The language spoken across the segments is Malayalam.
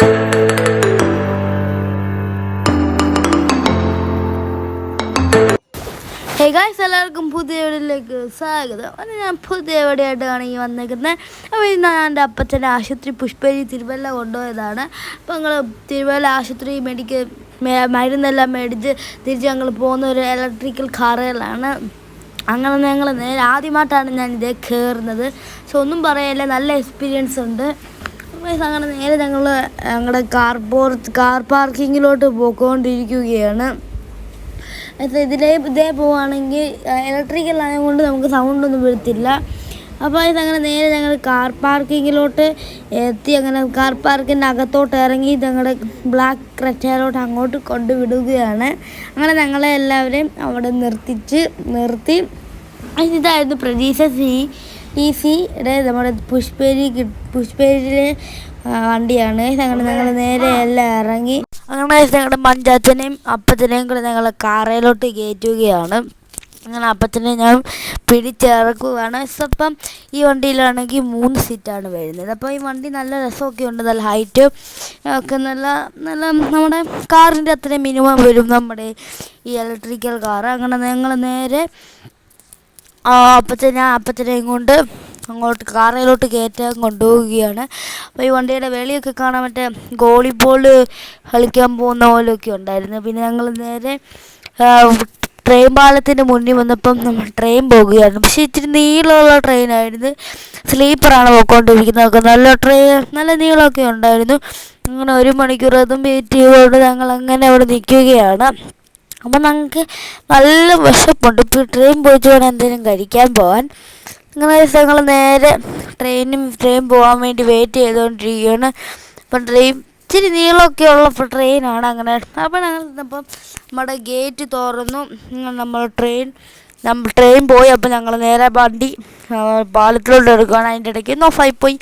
ഹേ എല്ലാവർക്കും പുതിയ വീടിലേക്ക് സ്വാഗതം. അത് ഞാൻ പുതിയ എവിടെയായിട്ടാണ് ഈ വന്നേക്കുന്നത്. അപ്പോൾ ഇന്ന് എന്റെ അപ്പച്ചന്റെ ആശുപത്രി പുഷ്പേരി തിരുവല്ല കൊണ്ടുപോയതാണ്. അപ്പോൾ ഞങ്ങൾ തിരുവല്ല ആശുപത്രി മെഡിക്കൽ മരുന്നെല്ലാം മേടിച്ച് തിരിച്ച് ഞങ്ങൾ പോകുന്ന ഒരു ഇലക്ട്രിക്കൽ കാറുകളാണ്. അങ്ങനെ ഞങ്ങൾ നേരെ ആദ്യമായിട്ടാണ് ഞാൻ ഇതേ കയറുന്നത്. സോ ഒന്നും പറയല്ല നല്ല എക്സ്പീരിയൻസ് ഉണ്ട്. അപ്പോൾ അങ്ങനെ നേരെ ഞങ്ങൾ ഞങ്ങളുടെ കാർ പോർ കാർ പാർക്കിങ്ങിലോട്ട് പോയിക്കൊണ്ടിരിക്കുകയാണ്. ഇതിലേ ഇതേ പോവുകയാണെങ്കിൽ ഇലക്ട്രിക്കൽ ആയതുകൊണ്ട് നമുക്ക് സൗണ്ട് ഒന്നും വരത്തില്ല. അപ്പോൾ അങ്ങനെ നേരെ ഞങ്ങൾ കാർ പാർക്കിങ്ങിലോട്ട് എത്തി. അങ്ങനെ കാർ പാർക്കിന്റെ അകത്തോട്ട് ഇറങ്ങി ഞങ്ങളുടെ ബ്ലാക്ക് ക്രറ്റയിലോട്ട് അങ്ങോട്ട് കൊണ്ടുവിടുകയാണ് അങ്ങനെ ഞങ്ങളെ എല്ലാവരെയും അവിടെ നിർത്തിച്ച് നിർത്തി. ഇതായിരുന്നു പ്രതീക്ഷ സി ടി സിയുടെ നമ്മുടെ പുഷ്പേരി പുഷ്പേരിയിലെ വണ്ടിയാണ്. ഞങ്ങൾ ഞങ്ങൾ നേരെ എല്ലാം ഇറങ്ങി. അങ്ങനെ ഞങ്ങളുടെ മഞ്ചാച്ചനെയും അപ്പത്തിനെയും കൂടെ ഞങ്ങൾ കാറയിലോട്ട് കയറ്റുകയാണ്. അങ്ങനെ അപ്പത്തിനെ ഞാൻ പിടിച്ചിറക്കുകയാണ്. അപ്പം ഈ വണ്ടിയിലാണെങ്കിൽ മൂന്ന് സീറ്റാണ് വരുന്നത്. അപ്പോൾ ഈ വണ്ടി നല്ല രസമൊക്കെ ഉണ്ട്. നല്ല ഹൈറ്റ് ഒക്കെ നല്ല നല്ല നമ്മുടെ കാറിന്റെ അത്രയും മിനിമം വരും നമ്മുടെ ഈ ഇലക്ട്രിക്കൽ കാർ അങ്ങനെ ഞങ്ങൾ നേരെ ഞാൻ അപ്പച്ചനെയും കൊണ്ട് അങ്ങോട്ട് കാറയിലോട്ട് കയറ്റാൻ കൊണ്ടുപോവുകയാണ്. അപ്പോൾ ഈ വണ്ടിയുടെ വെളിയൊക്കെ കാണാൻ മറ്റേ വോളിബോൾ കളിക്കാൻ പോകുന്ന പോലെയൊക്കെ ഉണ്ടായിരുന്നു. പിന്നെ ഞങ്ങൾ നേരെ ട്രെയിൻ പാലത്തിന്റെ മുന്നിൽ വന്നപ്പം നമ്മൾ ട്രെയിൻ പോകുകയായിരുന്നു. പക്ഷേ ഇച്ചിരി നീളമുള്ള ട്രെയിനായിരുന്നു. സ്ലീപ്പറാണ് പോയിക്കൊണ്ടിരിക്കുന്നതൊക്കെ നല്ല ട്രെയിൻ നല്ല നീളമൊക്കെ ഉണ്ടായിരുന്നു. അങ്ങനെ ഒരു മണിക്കൂർ അതും വെയിറ്റ് ചെയ്തുകൊണ്ട് ഞങ്ങൾ അങ്ങനെ അവിടെ നിൽക്കുകയാണ്. അപ്പം ഞങ്ങൾക്ക് നല്ല വിശപ്പുണ്ട്. ഇപ്പോൾ ട്രെയിൻ പോയിട്ട് വേണം എന്തെങ്കിലും കഴിക്കാൻ പോകാൻ അങ്ങനെ ഞങ്ങൾ നേരെ ട്രെയിനും ട്രെയിൻ പോകാൻ വേണ്ടി വെയിറ്റ് ചെയ്തുകൊണ്ടിരിക്കുകയാണ് അപ്പം ട്രെയിൻ ഇച്ചിരി നീളമൊക്കെ ഉള്ള ട്രെയിനാണ് അങ്ങനെ. അപ്പോൾ ഞങ്ങൾ ഇന്നപ്പം നമ്മുടെ ഗേറ്റ് തുറന്നു. നമ്മൾ ട്രെയിൻ നമ്മൾ ട്രെയിൻ പോയി. അപ്പോൾ ഞങ്ങൾ നേരെ വണ്ടി പാലത്തിലോട്ട് എടുക്കുകയാണ്. അതിന്റെ ഇടയ്ക്ക് ഒന്ന് ഓഫായി പോയി.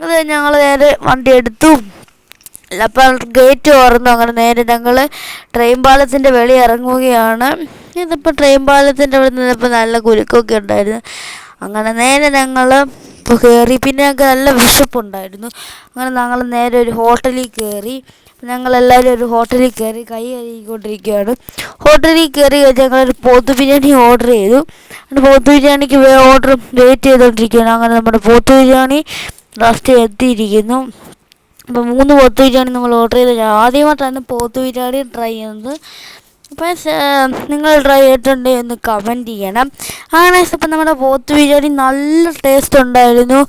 അത് ഞങ്ങൾ നേരെ വണ്ടി എടുത്തു. അപ്പോൾ ഗേറ്റ് തുറന്നു. അങ്ങനെ നേരെ ഞങ്ങൾ ട്രെയിൻ പാലത്തിന്റെ വെളി ഇറങ്ങുകയാണ്. ഇതിപ്പോൾ ട്രെയിൻ പാലത്തിന്റെ അവിടെ നിന്നപ്പോൾ നല്ല കുരുക്കൊക്കെ ഉണ്ടായിരുന്നു. അങ്ങനെ നേരെ ഞങ്ങൾ ഇപ്പോൾ കയറി പിന്നെ ഞങ്ങൾക്ക് നല്ല വിശപ്പുണ്ടായിരുന്നു അങ്ങനെ ഞങ്ങൾ നേരെ ഒരു ഹോട്ടലിൽ കയറി ഞങ്ങളെല്ലാവരും ഒരു ഹോട്ടലിൽ കയറി കൈ കഴുകിക്കൊണ്ടിരിക്കുകയാണ്. ഹോട്ടലിൽ കയറി കഴിഞ്ഞ് ഞങ്ങളൊരു പോത്ത് ബിരിയാണി ഓർഡർ ചെയ്തു. അങ്ങനെ പോത്ത് ബിരിയാണിക്ക് ഓർഡർ വെയിറ്റ് ചെയ്തുകൊണ്ടിരിക്കുകയാണ്. അങ്ങനെ നമ്മുടെ പോത്ത് ബിരിയാണി ലാസ്റ്റ് എത്തിയിരിക്കുന്നു. അപ്പോൾ മൂന്ന് പോത്ത് ബിരിയാണി നമ്മൾ ഓർഡർ ചെയ്ത് ആദ്യമായിട്ടാണ് പോത്ത് ബിരിയാണി ട്രൈ ചെയ്യുന്നത്. അപ്പോൾ നിങ്ങൾ ട്രൈ ചെയ്തിട്ടുണ്ട് എന്ന് കമന്റ് ചെയ്യണം. അങ്ങനെ ഇപ്പം നമ്മുടെ പോത്ത് ബിരിയാണി നല്ല ടേസ്റ്റ് ഉണ്ടായിരുന്നു.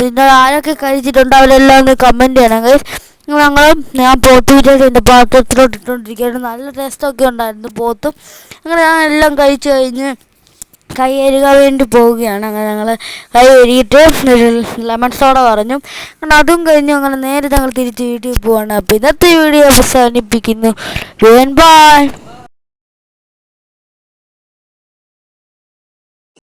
പിന്നെ ആരൊക്കെ കഴിച്ചിട്ടുണ്ട് അവരെല്ലാം ഒന്ന് കമന്റ് ചെയ്യണം guys. ഞങ്ങൾ ഞാൻ പോത്ത് ബിരിയാണി എന്റെ പാത്രത്തിലോട്ട് ഇട്ടുകൊണ്ടിരിക്കുകയാണ് നല്ല ടേസ്റ്റൊക്കെ ഉണ്ടായിരുന്നു പോത്തും. അങ്ങനെ ഞാൻ എല്ലാം കഴിച്ചു കഴിഞ്ഞ് കൈ വേണ്ടി പോവുകയാണ്. അങ്ങനെ ഞങ്ങൾ കൈ കഴുകിയിട്ട് ഒരു ലെമൺ സോഡ പറഞ്ഞു. അങ്ങനെ അതും കഴിഞ്ഞു അങ്ങനെ നേരെ ഞങ്ങൾ തിരിച്ച് വീട്ടിൽ പോവാണ്. അപ്പോൾ ഇന്നത്തെ വീഡിയോ അവസാനിപ്പിക്കുന്നു. ബൈ